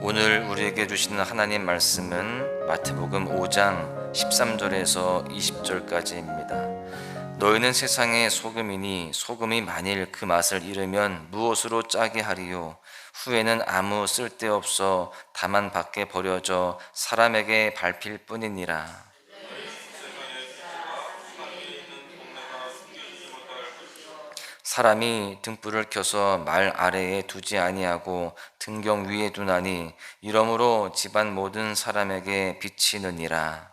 오늘 우리에게 주시는 하나님 말씀은 마태복음 5장 13절에서 20절까지입니다. 너희는 세상의 소금이니 소금이 만일 그 맛을 잃으면 무엇으로 짜게 하리요 후에는 아무 쓸데없어 다만 밖에 버려져 사람에게 밟힐 뿐이니라. 사람이 등불을 켜서 말 아래에 두지 아니하고 등경 위에 두나니 이러므로 집안 모든 사람에게 비치느니라.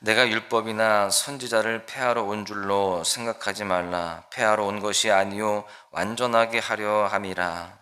내가 율법이나 선지자를 폐하러 온 줄로 생각하지 말라. 폐하러 온 것이 아니요 완전하게 하려 함이라.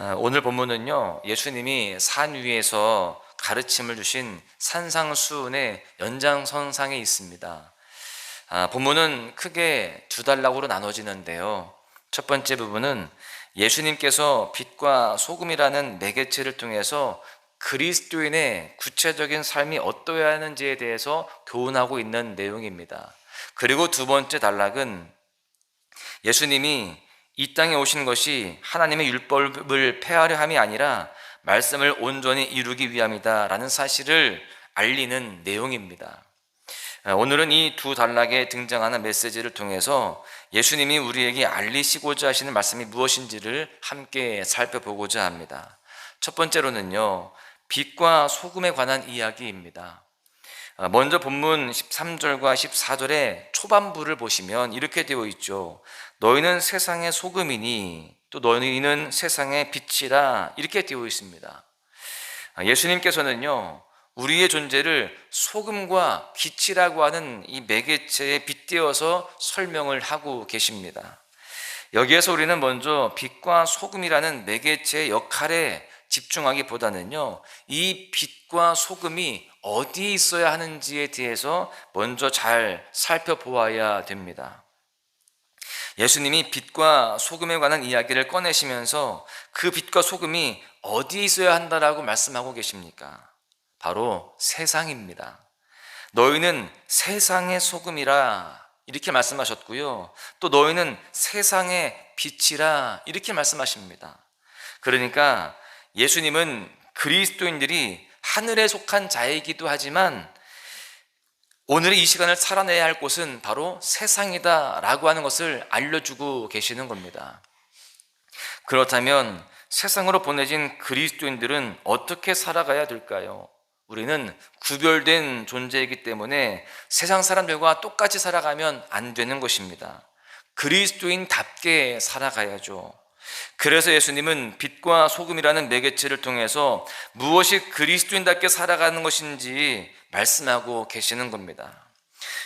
아, 오늘 본문은요, 예수님이 산 위에서 가르침을 주신 산상수훈의 연장선상에 있습니다. 아, 본문은 크게 두 단락으로 나눠지는데요. 첫 번째 부분은 예수님께서 빛과 소금이라는 매개체를 통해서 그리스도인의 구체적인 삶이 어떠해야 하는지에 대해서 교훈하고 있는 내용입니다. 그리고 두 번째 단락은 예수님이 이 땅에 오신 것이 하나님의 율법을 폐하려 함이 아니라 말씀을 온전히 이루기 위함이다라는 사실을 알리는 내용입니다. 오늘은 이 두 단락에 등장하는 메시지를 통해서 예수님이 우리에게 알리시고자 하시는 말씀이 무엇인지를 함께 살펴보고자 합니다. 첫 번째로는요, 빛과 소금에 관한 이야기입니다. 먼저 본문 13절과 14절의 초반부를 보시면 이렇게 되어 있죠. 너희는 세상의 소금이니 또 너희는 세상의 빛이라 이렇게 되어 있습니다. 예수님께서는요, 우리의 존재를 소금과 빛이라고 하는 이 매개체에 빗대어서 설명을 하고 계십니다. 여기에서 우리는 먼저 빛과 소금이라는 매개체의 역할에 집중하기보다는요, 이 빛과 소금이 어디에 있어야 하는지에 대해서 먼저 잘 살펴보아야 됩니다. 예수님이 빛과 소금에 관한 이야기를 꺼내시면서 그 빛과 소금이 어디에 있어야 한다라고 말씀하고 계십니까? 바로 세상입니다. 너희는 세상의 소금이라 이렇게 말씀하셨고요. 또 너희는 세상의 빛이라 이렇게 말씀하십니다. 그러니까 예수님은 그리스도인들이 하늘에 속한 자이기도 하지만 오늘의 이 시간을 살아내야 할 곳은 바로 세상이다라고 하는 것을 알려주고 계시는 겁니다. 그렇다면 세상으로 보내진 그리스도인들은 어떻게 살아가야 될까요? 우리는 구별된 존재이기 때문에 세상 사람들과 똑같이 살아가면 안 되는 것입니다. 그리스도인답게 살아가야죠. 그래서 예수님은 빛과 소금이라는 매개체를 통해서 무엇이 그리스도인답게 살아가는 것인지 말씀하고 계시는 겁니다.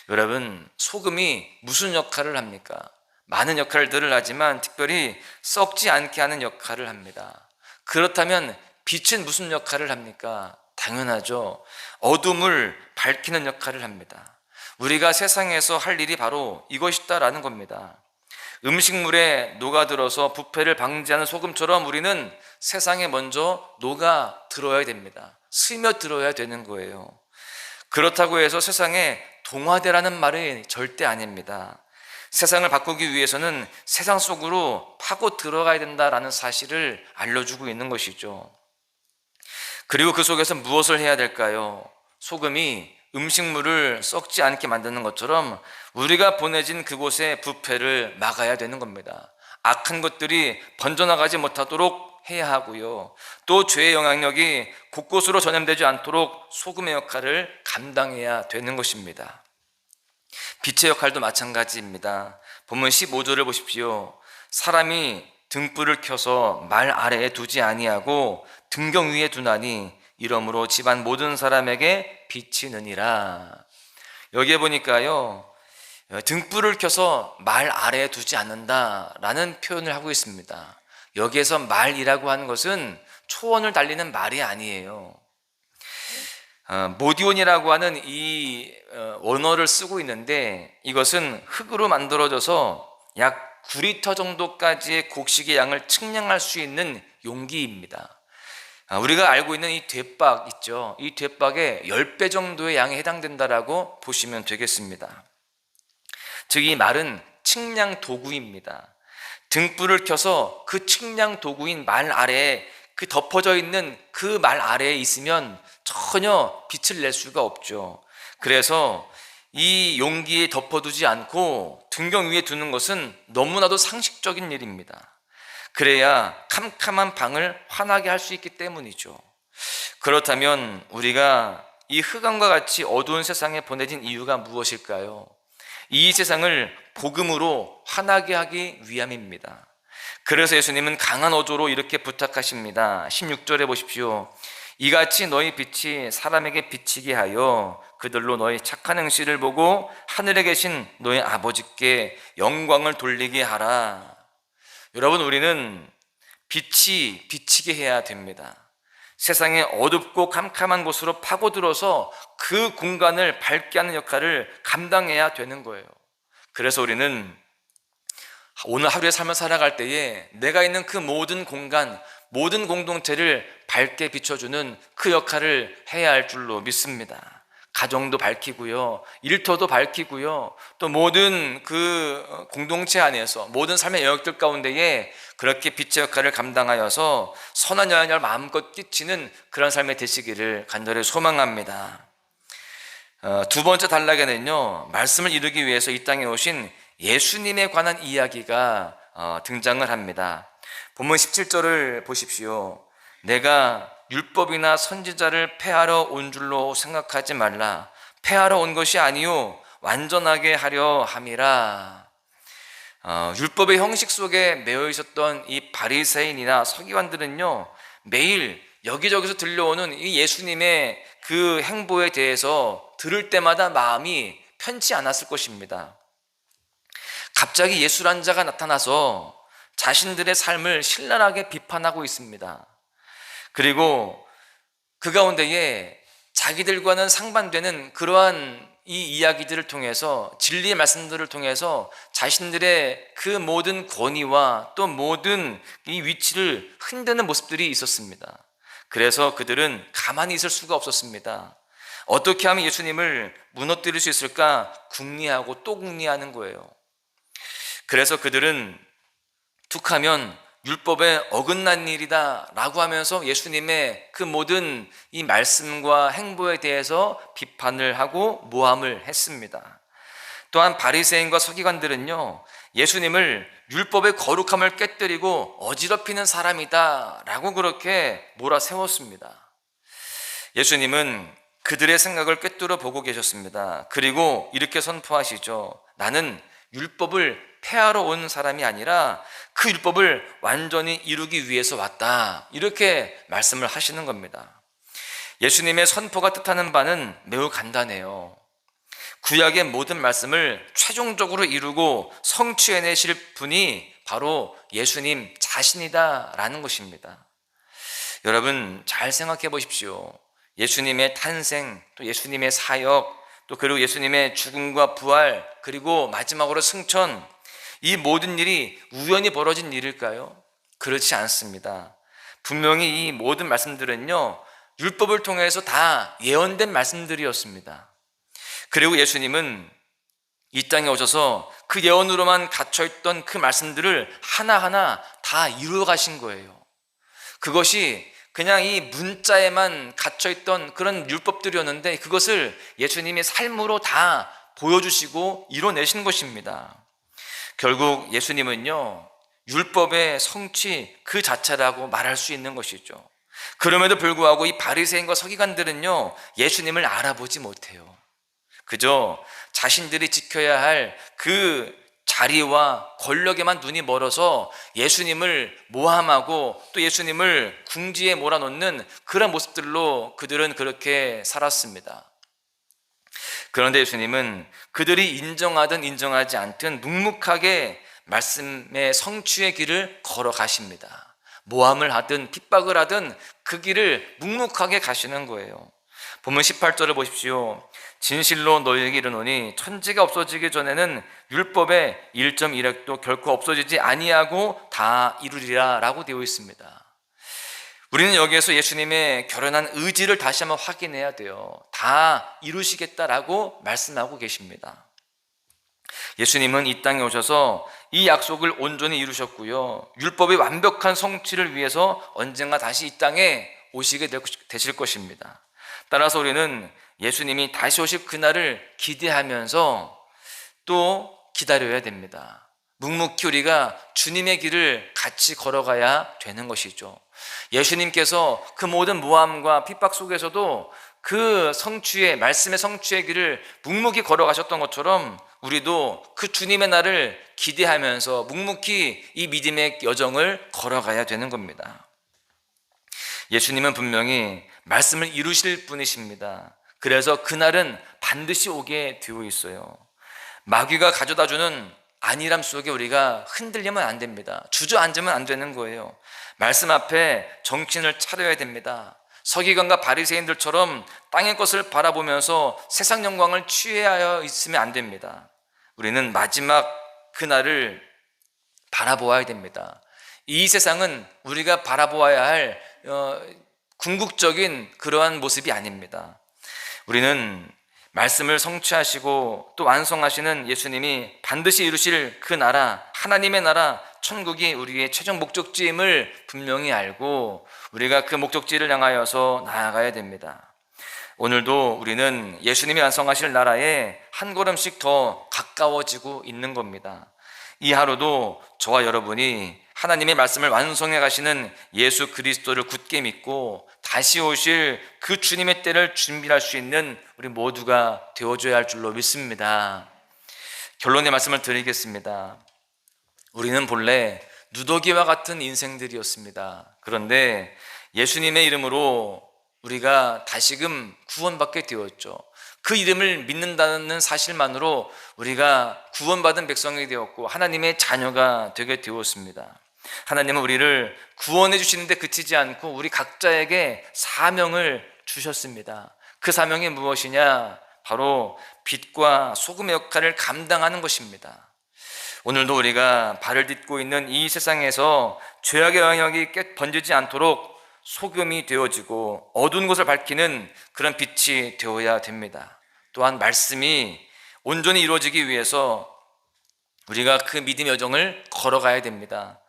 여러분, 소금이 무슨 역할을 합니까? 많은 역할들을 하지만 특별히 썩지 않게 하는 역할을 합니다. 그렇다면 빛은 무슨 역할을 합니까? 당연하죠. 어둠을 밝히는 역할을 합니다. 우리가 세상에서 할 일이 바로 이것이다라는 겁니다. 음식물에 녹아들어서 부패를 방지하는 소금처럼 우리는 세상에 먼저 녹아들어야 됩니다. 스며들어야 되는 거예요. 그렇다고 해서 세상에 동화되라는 말이 절대 아닙니다. 세상을 바꾸기 위해서는 세상 속으로 파고 들어가야 된다라는 사실을 알려주고 있는 것이죠. 그리고 그 속에서 무엇을 해야 될까요? 소금이 음식물을 썩지 않게 만드는 것처럼 우리가 보내진 그곳의 부패를 막아야 되는 겁니다. 악한 것들이 번져나가지 못하도록 해야 하고요. 또 죄의 영향력이 곳곳으로 전염되지 않도록 소금의 역할을 감당해야 되는 것입니다. 빛의 역할도 마찬가지입니다. 본문 15절을 보십시오. 사람이 등불을 켜서 말 아래에 두지 아니하고 등경 위에 두나니 이러므로 집안 모든 사람에게 비치느니라. 여기에 보니까요. 등불을 켜서 말 아래에 두지 않는다라는 표현을 하고 있습니다. 여기에서 말이라고 하는 것은 초원을 달리는 말이 아니에요. 어, 모디온이라고 하는 이 어, 원어를 쓰고 있는데 이것은 흙으로 만들어져서 약 9리터 정도까지의 곡식의 양을 측량할 수 있는 용기입니다. 아, 우리가 알고 있는 이 대박 있죠. 이 대박의 10배 정도의 양에 해당된다라고 보시면 되겠습니다. 즉 이 말은 측량 도구입니다. 등불을 켜서 그 측량 도구인 말 아래에 그 덮어져 있는 그 말 아래에 있으면 전혀 빛을 낼 수가 없죠. 그래서 이 용기에 덮어두지 않고 등경 위에 두는 것은 너무나도 상식적인 일입니다. 그래야 캄캄한 방을 환하게 할 수 있기 때문이죠. 그렇다면 우리가 이 흑암과 같이 어두운 세상에 보내진 이유가 무엇일까요? 이 세상을 복음으로 환하게 하기 위함입니다. 그래서 예수님은 강한 어조로 이렇게 부탁하십니다. 16절에 보십시오. 이같이 너희 빛이 사람에게 비치게 하여 그들로 너희 착한 행실을 보고 하늘에 계신 너희 아버지께 영광을 돌리게 하라. 여러분, 우리는 빛이 비치게 해야 됩니다. 세상의 어둡고 캄캄한 곳으로 파고들어서 그 공간을 밝게 하는 역할을 감당해야 되는 거예요. 그래서 우리는 오늘 하루의 삶을 살아갈 때에 내가 있는 그 모든 공간, 모든 공동체를 밝게 비춰주는 그 역할을 해야 할 줄로 믿습니다. 가정도 밝히고요, 일터도 밝히고요, 또 모든 그 공동체 안에서 모든 삶의 영역들 가운데에 그렇게 빛의 역할을 감당하여서 선한 영향을 마음껏 끼치는 그런 삶이 되시기를 간절히 소망합니다. 어, 두 번째 단락에는요, 말씀을 이루기 위해서 이 땅에 오신 예수님에 관한 이야기가 어, 등장을 합니다. 본문 17절을 보십시오. 내가 율법이나 선지자를 폐하러 온 줄로 생각하지 말라. 폐하러 온 것이 아니요 완전하게 하려 함이라. 어, 율법의 형식 속에 매여 있었던 이 바리새인이나 서기관들은요 매일 여기저기서 들려오는 이 예수님의 그 행보에 대해서 들을 때마다 마음이 편치 않았을 것입니다. 갑자기 예수란 자가 나타나서 자신들의 삶을 신랄하게 비판하고 있습니다. 그리고 그 가운데에 자기들과는 상반되는 그러한 이 이야기들을 통해서 진리의 말씀들을 통해서 자신들의 그 모든 권위와 또 모든 이 위치를 흔드는 모습들이 있었습니다. 그래서 그들은 가만히 있을 수가 없었습니다. 어떻게 하면 예수님을 무너뜨릴 수 있을까? 궁리하고 또 궁리하는 거예요. 그래서 그들은 툭하면 율법에 어긋난 일이다 라고 하면서 예수님의 그 모든 이 말씀과 행보에 대해서 비판을 하고 모함을 했습니다. 또한 바리새인과 서기관들은요 예수님을 율법의 거룩함을 깨뜨리고 어지럽히는 사람이다 라고 그렇게 몰아세웠습니다. 예수님은 그들의 생각을 꿰뚫어 보고 계셨습니다. 그리고 이렇게 선포하시죠. 나는 율법을 폐하러 온 사람이 아니라 그 율법을 완전히 이루기 위해서 왔다. 이렇게 말씀을 하시는 겁니다. 예수님의 선포가 뜻하는 바는 매우 간단해요. 구약의 모든 말씀을 최종적으로 이루고 성취해내실 분이 바로 예수님 자신이다라는 것입니다. 여러분 잘 생각해 보십시오. 예수님의 탄생, 또 예수님의 사역, 또 그리고 예수님의 죽음과 부활, 그리고 마지막으로 승천, 이 모든 일이 우연히 벌어진 일일까요? 그렇지 않습니다. 분명히 이 모든 말씀들은요, 율법을 통해서 다 예언된 말씀들이었습니다. 그리고 예수님은 이 땅에 오셔서 그 예언으로만 갇혀있던 그 말씀들을 하나하나 다 이루어 가신 거예요. 그것이 그냥 이 문자에만 갇혀있던 그런 율법들이었는데 그것을 예수님이 삶으로 다 보여주시고 이뤄내신 것입니다. 결국 예수님은요, 율법의 성취 그 자체라고 말할 수 있는 것이죠. 그럼에도 불구하고 이 바리새인과 서기관들은요, 예수님을 알아보지 못해요. 그저 자신들이 지켜야 할 그 자리와 권력에만 눈이 멀어서 예수님을 모함하고 또 예수님을 궁지에 몰아넣는 그런 모습들로 그들은 그렇게 살았습니다. 그런데 예수님은 그들이 인정하든 인정하지 않든 묵묵하게 말씀의 성취의 길을 걸어가십니다. 모함을 하든 핍박을 하든 그 길을 묵묵하게 가시는 거예요. 보면 18절을 보십시오. 진실로 너희에게 이르노니 천지가 없어지기 전에는 율법의 1.1핵도 결코 없어지지 아니하고 다 이루리라라고 되어 있습니다. 우리는 여기에서 예수님의 결연한 의지를 다시 한번 확인해야 돼요. 다 이루시겠다라고 말씀하고 계십니다. 예수님은 이 땅에 오셔서 이 약속을 온전히 이루셨고요. 율법의 완벽한 성취를 위해서 언젠가 다시 이 땅에 오시게 되실 것입니다. 따라서 우리는 예수님이 다시 오실 그날을 기대하면서 또 기다려야 됩니다. 묵묵히 우리가 주님의 길을 같이 걸어가야 되는 것이죠. 예수님께서 그 모든 모함과 핍박 속에서도 그 성취의 말씀의 성취의 길을 묵묵히 걸어가셨던 것처럼 우리도 그 주님의 날을 기대하면서 묵묵히 이 믿음의 여정을 걸어가야 되는 겁니다. 예수님은 분명히 말씀을 이루실 분이십니다. 그래서 그날은 반드시 오게 되어 있어요. 마귀가 가져다 주는 안일함 속에 우리가 흔들리면 안 됩니다. 주저앉으면 안 되는 거예요. 말씀 앞에 정신을 차려야 됩니다. 서기관과 바리새인들처럼 땅의 것을 바라보면서 세상 영광을 취하여 있으면 안 됩니다. 우리는 마지막 그날을 바라보아야 됩니다. 이 세상은 우리가 바라보아야 할 어, 궁극적인 그러한 모습이 아닙니다. 우리는 말씀을 성취하시고 또 완성하시는 예수님이 반드시 이루실 그 나라, 하나님의 나라, 천국이 우리의 최종 목적지임을 분명히 알고 우리가 그 목적지를 향하여서 나아가야 됩니다. 오늘도 우리는 예수님이 완성하실 나라에 한 걸음씩 더 가까워지고 있는 겁니다. 이 하루도 저와 여러분이 하나님의 말씀을 완성해 가시는 예수 그리스도를 굳게 믿고 다시 오실 그 주님의 때를 준비할 수 있는 우리 모두가 되어줘야 할 줄로 믿습니다. 결론의 말씀을 드리겠습니다. 우리는 본래 누더기와 같은 인생들이었습니다. 그런데 예수님의 이름으로 우리가 다시금 구원받게 되었죠. 그 이름을 믿는다는 사실만으로 우리가 구원받은 백성이 되었고 하나님의 자녀가 되게 되었습니다. 하나님은 우리를 구원해 주시는데 그치지 않고 우리 각자에게 사명을 주셨습니다. 그 사명이 무엇이냐? 바로 빛과 소금의 역할을 감당하는 것입니다. 오늘도 우리가 발을 딛고 있는 이 세상에서 죄악의 영역이 깨 번지지 않도록 소금이 되어지고 어두운 곳을 밝히는 그런 빛이 되어야 됩니다. 또한 말씀이 온전히 이루어지기 위해서 우리가 그 믿음 여정을 걸어가야 됩니다.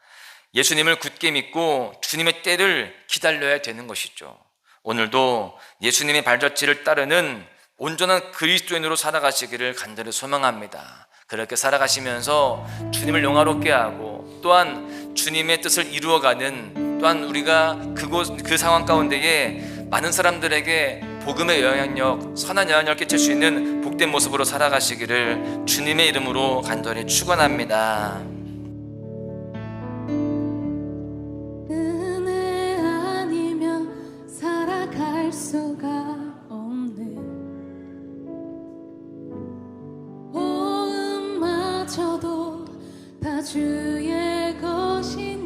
예수님을 굳게 믿고 주님의 때를 기다려야 되는 것이죠. 오늘도 예수님의 발자취를 따르는 온전한 그리스도인으로 살아가시기를 간절히 소망합니다. 그렇게 살아가시면서 주님을 영화롭게 하고 또한 주님의 뜻을 이루어가는 또한 우리가 그곳 그 상황 가운데에 많은 사람들에게 복음의 영향력, 선한 영향력을 끼칠 수 있는 복된 모습으로 살아가시기를 주님의 이름으로 간절히 축원합니다. 주의 것이니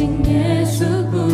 오직 예수 뿐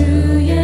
다주